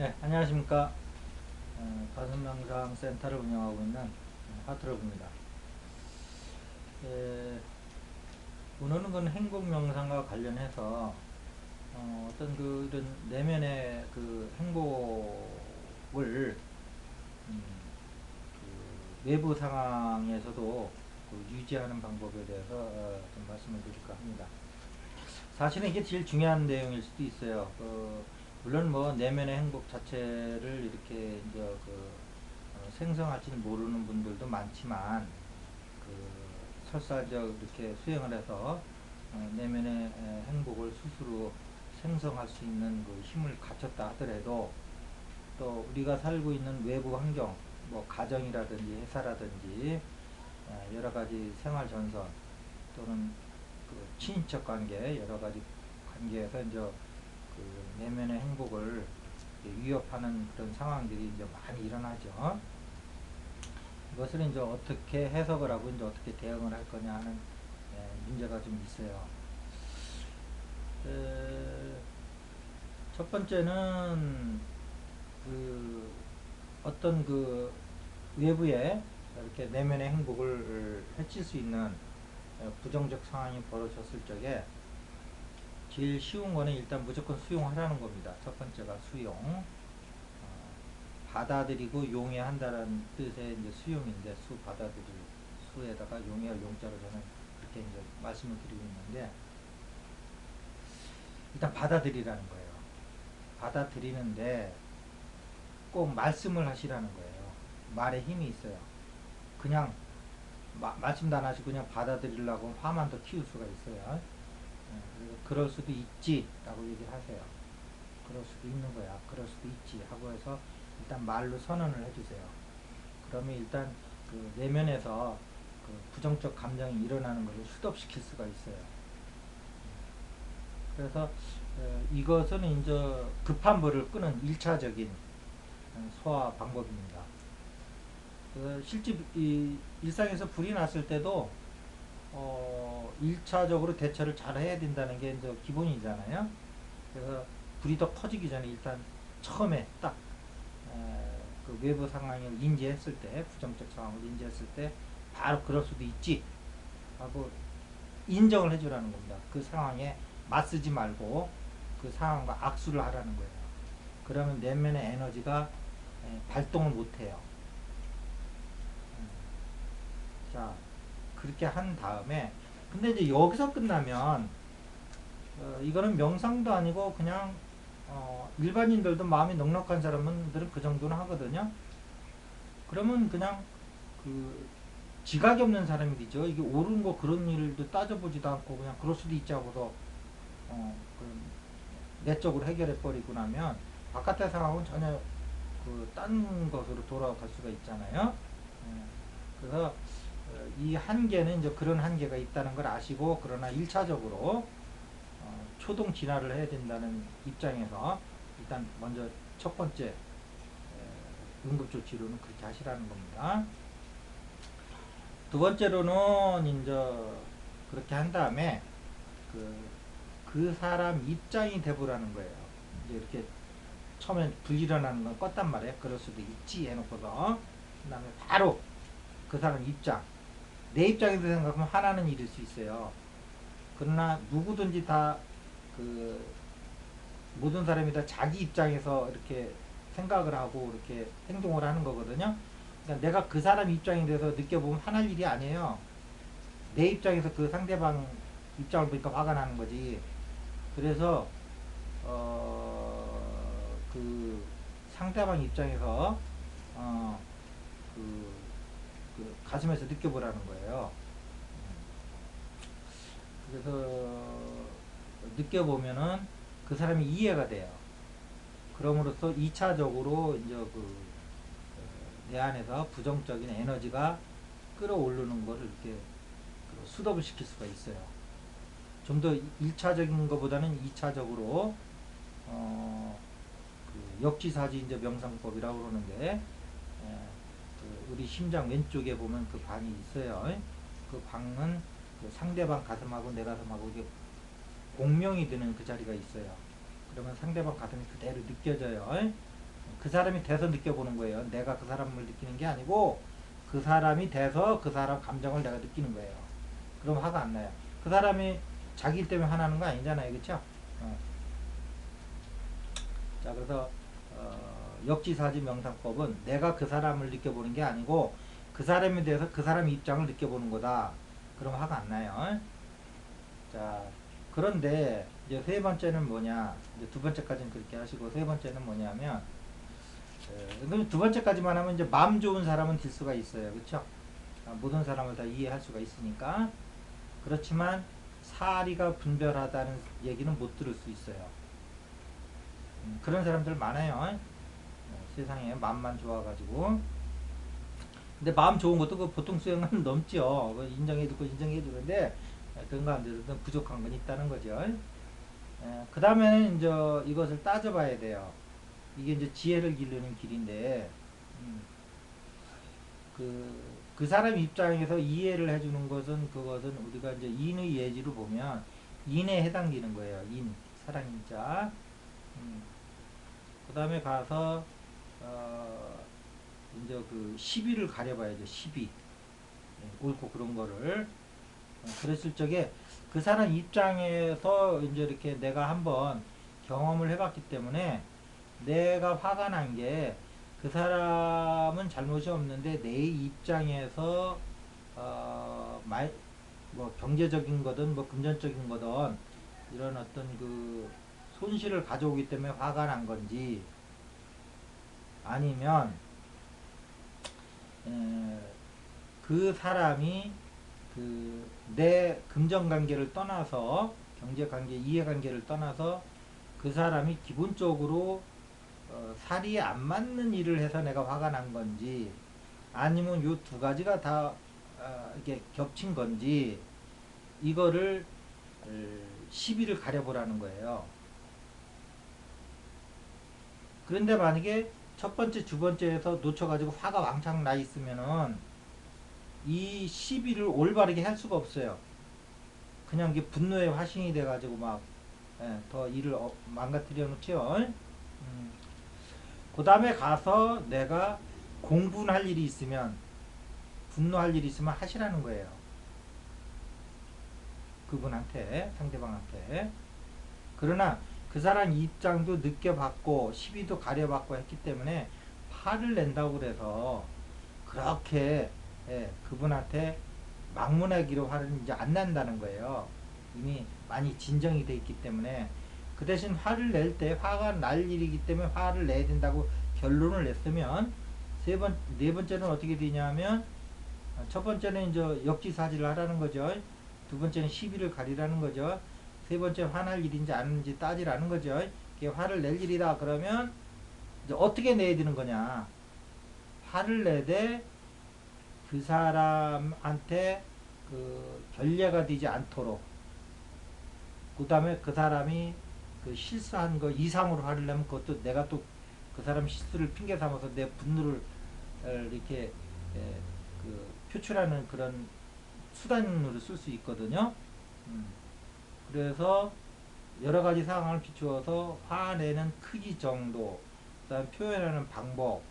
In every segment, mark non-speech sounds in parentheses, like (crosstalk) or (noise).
네, 안녕하십니까. 어, 가슴명상 센터를 운영하고 있는 하트러브입니다. 예, 오늘은 그 행복명상과 관련해서 어, 떤 그 이런 내면의 그 행복을 음, 그 외부 상황에서도 그 유지하는 방법에 대해서 어, 좀 말씀을 드릴까 합니다. 사실은 이게 제일 중요한 내용일 수도 있어요. 그 물론 뭐 내면의 행복 자체를 이렇게 이제 그 어, 생성할지는 모르는 분들도 많지만 그 설사 이제 이렇게 수행을 해서 어, 내면의 에, 행복을 스스로 생성할 수 있는 그 힘을 갖췄다 하더라도 또 우리가 살고 있는 외부 환경, 뭐 가정이라든지 회사라든지 어, 여러 가지 생활 전선 또는 그 친인척 관계 여러 가지 관계에서 이제 그 내면의 행복을 위협하는 그런 상황들이 이제 많이 일어나죠. 이것을 이제 어떻게 해석을 하고 이제 어떻게 대응을 할 거냐 하는 예, 문제가 좀 있어요. 에, 첫 번째는 그 어떤 그 외부에 이렇게 내면의 행복을 해칠 수 있는 어, 부정적 상황이 벌어졌을 적에 제일 쉬운 거는 일단 무조건 수용하라는 겁니다. 첫 번째가 수용. 어, 받아들이고 용해한다는 뜻의 이제 수용인데 수 받아들일 수에다가 용해할 용자로 저는 그렇게 이제 말씀을 드리고 있는데 일단 받아들이라는 거예요. 받아들이는데 꼭 말씀을 하시라는 거예요. 말에 힘이 있어요. 그냥 마, 말씀도 안 하시고 그냥 받아들이려고 화만 더 키울 수가 있어요. 예, 그래서 그럴 수도 있지 라고 얘기를 하세요. 그럴 수도 있는 거야. 그럴 수도 있지 하고 해서 일단 말로 선언을 해주세요. 그러면 일단 그 내면에서 그 부정적 감정이 일어나는 것을 수습시킬 수가 있어요. 그래서 어, 이것은 이제 급한 불을 끄는 일차적인 소화 방법입니다. 그 실제 이 일상에서 불이 났을 때도 어, 1차적으로 대처를 잘 해야 된다는 게 이제 기본이잖아요. 그래서 불이 더 커지기 전에 일단 처음에 딱, 에, 그 외부 상황을 인지했을 때, 부정적 상황을 인지했을 때, 바로 그럴 수도 있지. 하고 인정을 해주라는 겁니다. 그 상황에 맞서지 말고 그 상황과 악수를 하라는 거예요. 그러면 내면의 에너지가 에, 발동을 못해요. 음. 자, 그렇게 한 다음에 근데 이제 여기서 끝나면 어, 이거는 명상도 아니고 그냥 어, 일반인들도 마음이 넉넉한 사람들은 그 정도는 하거든요. 그러면 그냥 그 지각이 없는 사람이죠. 이게 옳은 거 그런 일도 따져보지도 않고 그냥 그럴 수도 있지 하고서 어, 내적으로 해결해 버리고 나면 바깥의 상황은 전혀 그 딴 것으로 돌아갈 수가 있잖아요. 예. 그래서 이 한계는 이제 그런 한계가 있다는 걸 아시고 그러나 1차적으로 어, 초동 진화를 해야 된다는 입장에서 일단 먼저 첫 번째 에, 응급조치로는 그렇게 하시라는 겁니다. 두 번째로는 이제 그렇게 한 다음에 그, 그 사람 입장이 돼보라는 거예요. 이제 이렇게 처음에 불 일어나는 건 껐단 말이에요. 그럴 수도 있지 해놓고서 그 다음에 바로 그 사람 입장 내 입장에서 생각하면 하나는 일일 수 있어요. 그러나 누구든지 다 그 모든 사람이 다 자기 입장에서 이렇게 생각을 하고 이렇게 행동을 하는 거거든요. 그러니까 내가 그 사람 입장에 대해서 느껴보면 하나일 일이 아니에요. 내 입장에서 그 상대방 입장을 보니까 화가 나는 거지. 그래서 어 그 상대방 입장에서 어그 그 가슴에서 느껴보라는 거예요. 그래서 느껴보면은 그 사람이 이해가 돼요. 그럼으로써 2차적으로 이제 그내 어, 안에서 부정적인 에너지가 끌어오르는 것을 이렇게 그 수dob을 시킬 수가 있어요. 좀 더 1차적인 것보다는 2차적으로 어, 그 역지사지 이제 명상법이라고 그러는데 그 우리 심장 왼쪽에 보면 그 방이 있어요. 그 방은 그 상대방 가슴하고 내 가슴하고 이게 공명이 되는 그 자리가 있어요. 그러면 상대방 가슴이 그대로 느껴져요. 그 사람이 돼서 느껴보는 거예요. 내가 그 사람을 느끼는 게 아니고 그 사람이 돼서 그 사람 감정을 내가 느끼는 거예요. 그럼 화가 안 나요. 그 사람이 자기 일 때문에 화나는 거 아니잖아요. 그쵸? 어. 자, 그래서, 어, 역지사지 명상법은 내가 그 사람을 느껴보는 게 아니고 그 사람에 대해서 그 사람의 입장을 느껴보는 거다. 그럼 화가 안 나요. 자, 그런데 이제 세 번째는 뭐냐? 이제 두 번째까지는 그렇게 하시고 세 번째는 뭐냐면 에, 그럼 두 번째까지만 하면 이제 마음 좋은 사람은 될 수가 있어요. 그렇죠? 모든 사람을 다 이해할 수가 있으니까 그렇지만 사리가 분별하다는 얘기는 못 들을 수 있어요. 음, 그런 사람들 많아요. 어, 세상에 마음만 좋아가지고 근데 마음 좋은 것도 그 보통 수행은 (laughs) 넘죠. 그 인정해 주고 인정해 주는데 그런 가운데서도 부족한 건 있다는 거죠. 그 다음에는 이제 이것을 따져봐야 돼요. 이게 이제 지혜를 기르는 길인데, 음, 그, 그 사람 입장에서 이해를 해주는 것은 그것은 우리가 이제 인의 예지로 보면 인에 해당되는 거예요. 인, 사랑인자. 음, 그 다음에 가서, 어, 이제 그 시비를 가려봐야죠. 시비. 예, 옳고 그런 거를. 어, 그랬을 적에 그 사람 입장에서 이제 이렇게 내가 한번 경험을 해봤기 때문에 내가 화가 난 게 그 사람은 잘못이 없는데 내 입장에서 어, 말, 뭐 경제적인 거든 뭐 금전적인 거든 이런 어떤 그 손실을 가져오기 때문에 화가 난 건지 아니면 에, 그 사람이 그 내 금전 관계를 떠나서 경제 관계, 이해 관계를 떠나서 그 사람이 기본적으로 어, 살이 안 맞는 일을 해서 내가 화가 난 건지 아니면 요 두 가지가 다 어, 이렇게 겹친 건지 이거를 어, 시비를 가려보라는 거예요. 그런데 만약에 첫 번째, 두 번째에서 놓쳐가지고 화가 왕창 나 있으면은 이 시비를 올바르게 할 수가 없어요. 그냥 이게 분노의 화신이 돼가지고 막더 예, 일을 어, 망가뜨려 놓죠. 음. 그 다음에 가서 내가 공분할 일이 있으면 분노할 일이 있으면 하시라는 거예요. 그분한테 상대방한테 그러나 그 사람 입장도 느껴봤고 시비도 가려봤고 했기 때문에 화를 낸다고 그래서 그렇게 예, 그분한테 막문하기로 화를 이제 안 난다는 거예요. 이미 많이 진정이 돼 있기 때문에 그 대신 화를 낼 때 화가 날 일이기 때문에 화를 내야 된다고 결론을 냈으면 세 번, 네 번째는 어떻게 되냐면 첫 번째는 이제 역지사지를 하라는 거죠. 두 번째는 시비를 가리라는 거죠. 세 번째 화날 일인지 아닌지 따지라는 거죠. 이게 화를 낼 일이다 그러면 이제 어떻게 내야 되는 거냐? 화를 내되 그 사람한테 그 결례가 되지 않도록 그 다음에 그 사람이 그 실수한 거 이상으로 화를 내면 그것도 내가 또 그 사람 실수를 핑계 삼아서 내 분노를 이렇게 그 표출하는 그런 수단으로 쓸 수 있거든요. 음. 그래서 여러 가지 상황을 비추어서 화내는 크기 정도, 그다음 표현하는 방법,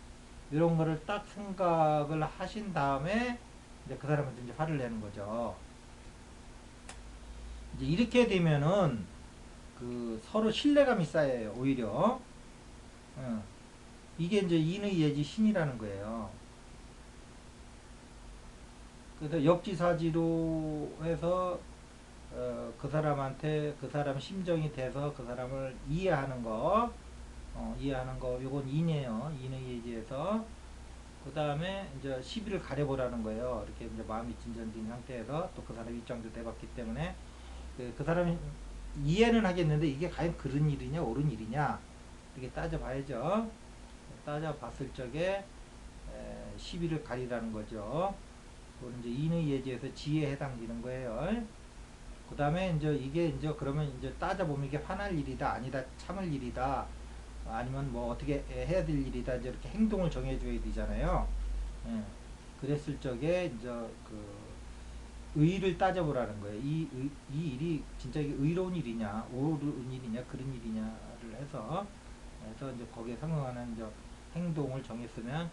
이런 거를 딱 생각을 하신 다음에 이제 그 사람한테 이제 화를 내는 거죠. 이제 이렇게 되면은 그 서로 신뢰감이 쌓여요. 오히려 어. 이게 이제 인의 예지 신이라는 거예요. 그래서 역지사지로 해서 어, 그 사람한테 그 사람 심정이 돼서 그 사람을 이해하는 거 어, 이해하는 거 요건 인이에요. 인의 예지에서 그 다음에 이제 시비를 가려보라는 거예요. 이렇게 이제 마음이 진전된 상태에서 또 그 사람 입장도 돼봤기 때문에 그, 그 사람이 이해는 하겠는데 이게 과연 그런 일이냐 옳은 일이냐 이렇게 따져봐야죠. 따져봤을 적에 에, 시비를 가리라는 거죠. 그건 이제 인의 예지에서 지혜에 해당되는 거예요. 그 다음에 이제 이게 이제 그러면 이제 따져보면 이게 화날 일이다 아니다 참을 일이다 아니면 뭐 어떻게 해야 될 일이다 이제 이렇게 행동을 정해줘야 되잖아요. 예. 그랬을 적에 이제 그 의를 따져보라는 거예요. 이, 의, 이 일이 진짜 의로운 일이냐, 옳은 일이냐, 그런 일이냐를 해서, 해서 이제 거기에 상응하는 이제 행동을 정했으면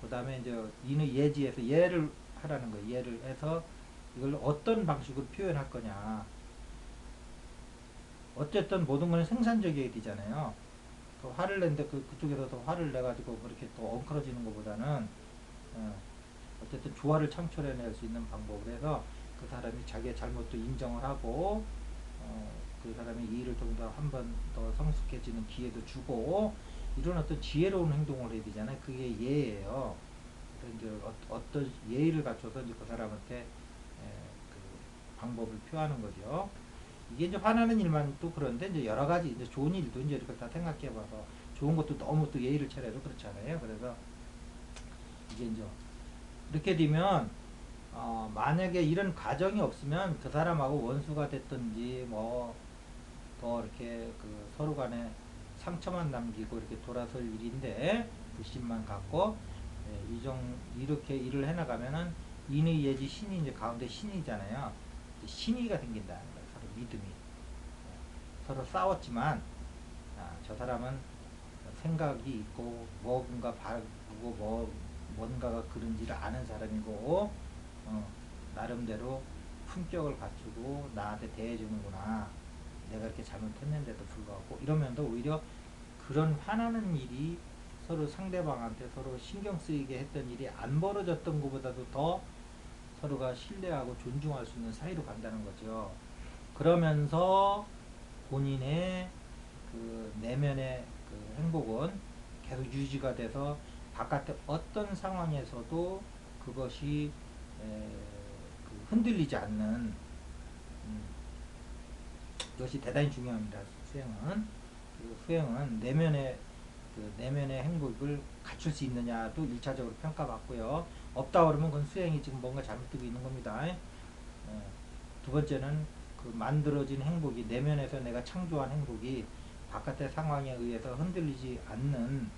그 다음에 이제 이는 예지에서 예를 하라는 거예요. 예를 해서 이걸 어떤 방식으로 표현할 거냐. 어쨌든 모든 건 생산적이어야 되잖아요. 그 화를 낸데 그, 그쪽에서도 화를 내가지고 그렇게 또 엉클어지는 것보다는 어, 어쨌든 조화를 창출해낼 수 있는 방법을 해서 그 사람이 자기의 잘못도 인정을 하고 어, 그 사람의 이의를 좀더 한 번 더 성숙해지는 기회도 주고 이런 어떤 지혜로운 행동을 해야 되잖아요. 그게 예예요. 그래서 이제 어, 떤 예의를 갖춰서 이제 그 사람한테 에, 그 방법을 표하는 거죠. 이게 이제 화나는 일만 또 그런데 이제 여러 가지 이제 좋은 일도 이제 이렇게 다 생각해 봐서 좋은 것도 너무 또 예의를 차려도 그렇잖아요. 그래서 이게 이제 이렇게 되면 어, 만약에 이런 과정이 없으면 그 사람하고 원수가 됐든지 뭐 더 이렇게 그 서로 간에 상처만 남기고 이렇게 돌아설 일인데 불신만 갖고 예, 이정 이렇게 일을 해나가면은 인의 예지 신이 이제 가운데 신이잖아요. 신의가 생긴다는 거예요. 서로 믿음이 예, 서로 싸웠지만 아, 저 사람은 생각이 있고 뭔가 바르고 뭐 뭔가가 그런지를 아는 사람이고 어, 나름대로 품격을 갖추고 나한테 대해주는구나. 내가 이렇게 잘못했는데도 불구하고 이러면도 오히려 그런 화나는 일이 서로 상대방한테 서로 신경 쓰이게 했던 일이 안 벌어졌던 것보다도 더 서로가 신뢰하고 존중할 수 있는 사이로 간다는 거죠. 그러면서 본인의 그 내면의 그 행복은 계속 유지가 돼서 바깥의 어떤 상황에서도 그것이 에, 그 흔들리지 않는 음, 이것이 대단히 중요합니다. 수행은 그 수행은 내면의 그 내면의 행복을 갖출 수 있느냐도 일차적으로 평가받고요. 없다 그러면 그건 수행이 지금 뭔가 잘못되고 있는 겁니다. 예. 두 번째는 그 만들어진 행복이 내면에서 내가 창조한 행복이 바깥의 상황에 의해서 흔들리지 않는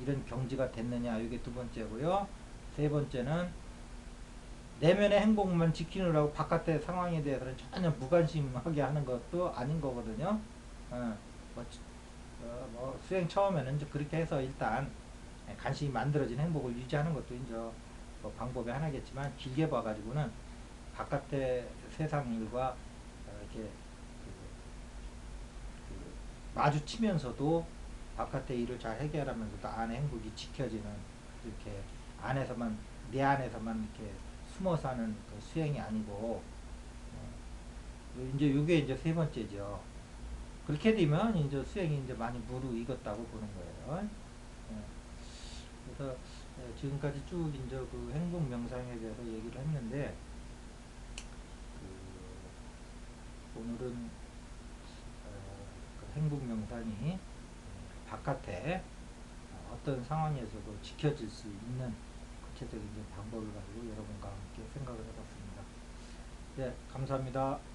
이런 경지가 됐느냐 이게 두 번째고요. 세 번째는 내면의 행복만 지키느라고 바깥의 상황에 대해서는 전혀 무관심하게 하는 것도 아닌 거거든요. 어, 뭐, 어, 뭐 수행 처음에는 그렇게 해서 일단 간신히 만들어진 행복을 유지하는 것도 이제 뭐 방법의 하나겠지만 길게 봐가지고는 바깥의 세상 일과 어, 이렇게 그, 그 마주치면서도 바깥의 일을 잘 해결하면서도 안의 행복이 지켜지는 이렇게 안에서만 내 안에서만 이렇게 숨어 사는 그 수행이 아니고 어, 이제 이게 이제 세 번째죠. 그렇게 되면 이제 수행이 이제 많이 무르익었다고 보는 거예요. 예. 그래서 예, 지금까지 쭉 이제 그 행복 명상에 대해서 얘기를 했는데 그 오늘은 어, 그 행복 명상이 바깥에 어떤 상황에서도 지켜질 수 있는 구체적인 방법을 가지고 여러분과 함께 생각을 해봤습니다. 네, 감사합니다.